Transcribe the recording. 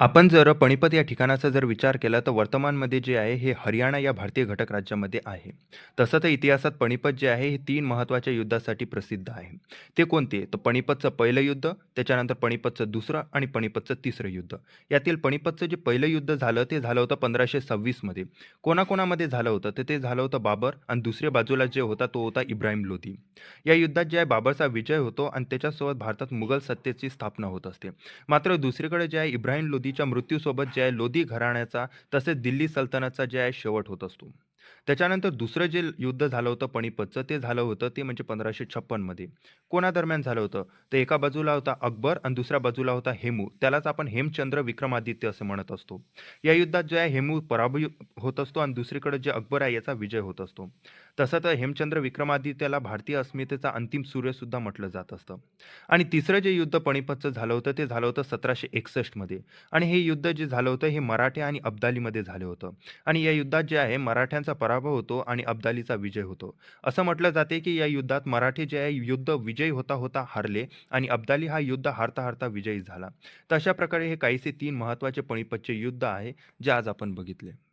आपण जर पणिपत या ठिकाणाचा जर विचार केला तर वर्तमानमध्ये जे आहे हे हरियाणा या भारतीय घटक राज्यामध्ये आहे. तसं तर इतिहासात पणिपत जे आहे हे तीन महत्त्वाच्या युद्धासाठी प्रसिद्ध आहे. ते कोणते? तर पणिपतचं पहिलं युद्ध त्याच्यानंतर पणिपतचं दुसरं आणि पणिपतचं तिसरं युद्ध. यातील पणिपतचं जे पहिलं युद्ध झालं ते झालं होतं पंधराशे सव्वीसमध्ये कोणाकोणामध्ये झालं होतं? तर ते झालं होतं बाबर आणि दुसऱ्या बाजूला जे होता तो होता इब्राहिम लोधी. या युद्धात जे आहे बाबरचा विजय होतो आणि त्याच्यासोबत भारतात मुघल सत्तेची स्थापना होत असते. मात्र दुसरीकडे जे आहे इब्राहिम लोधी लोधीच्या मृत्यूसोबत जे आहे लोधी घराण्याचा तसेच दिल्ली सल्तनतचा जे आहे शेवट होत असतो. त्याच्यानंतर दुसरं जे युद्ध झालं होतं पणिपतचं ते झालं होतं ते म्हणजे पंधराशे छप्पनमध्ये कोणादरम्यान झालं होतं? तर एका बाजूला होता अकबर आणि दुसऱ्या बाजूला होता हेमू. त्यालाच आपण हेमचंद्र विक्रमादित्य असं म्हणत असतो. या युद्धात जे आहे हेमू पराभूत होत असतो आणि दुसरीकडे जे अकबर आहे याचा विजय होत असतो. तसं तर हेमचंद्र विक्रमादित्याला भारतीय अस्मितेचा अंतिम सूर्यसुद्धा म्हटलं जात असतं. आणि तिसरं जे युद्ध पणिपतचं झालं होतं ते झालं होतं सतराशे एकसष्टमध्ये आणि हे युद्ध जे झालं होतं हे मराठे आणि अब्दालीमध्ये झालं होतं. आणि या युद्धात जे आहे मराठ्यांचा पराभव होतो आणि अब्दालीचा विजय होतो. असं म्हटलं जाते की या युद्धात मराठे जे आहे युद्ध विजयी होता होता हारले आणि अब्दाली हा युद्ध हारता हारता विजयी झाला. तर अशा प्रकारे हे काहीसे तीन महत्त्वाचे पणिपतचे युद्ध आहे जे आज आपण बघितले.